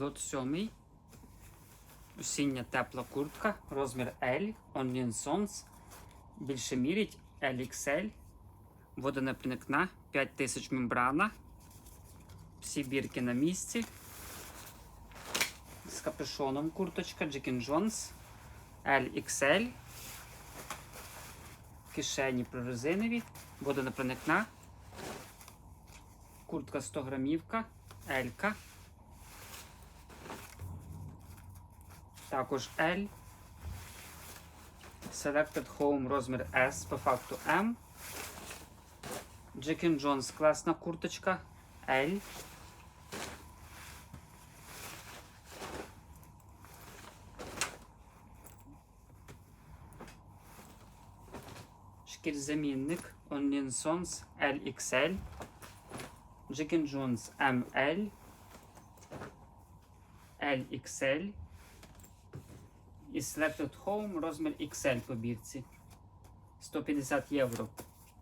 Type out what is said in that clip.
Лот 7. Осіння тепла куртка. Розмір L. Onion Sons. Більше мірять LXL. Водонепроникна. 5000 мембрана. Всі бірки на місці. З капюшоном курточка Jack Jones. LXL. Кишені прорезинові. Водонепроникна. Куртка 100 грамівка. L. Також L. Selected Home розмір S по факту M. Jack Jones класна курточка L. Шкірзамінник Onion Sons LXL. Jack Jones ML. LXL. І Selected Home розмір XL по бірці. 150 євро.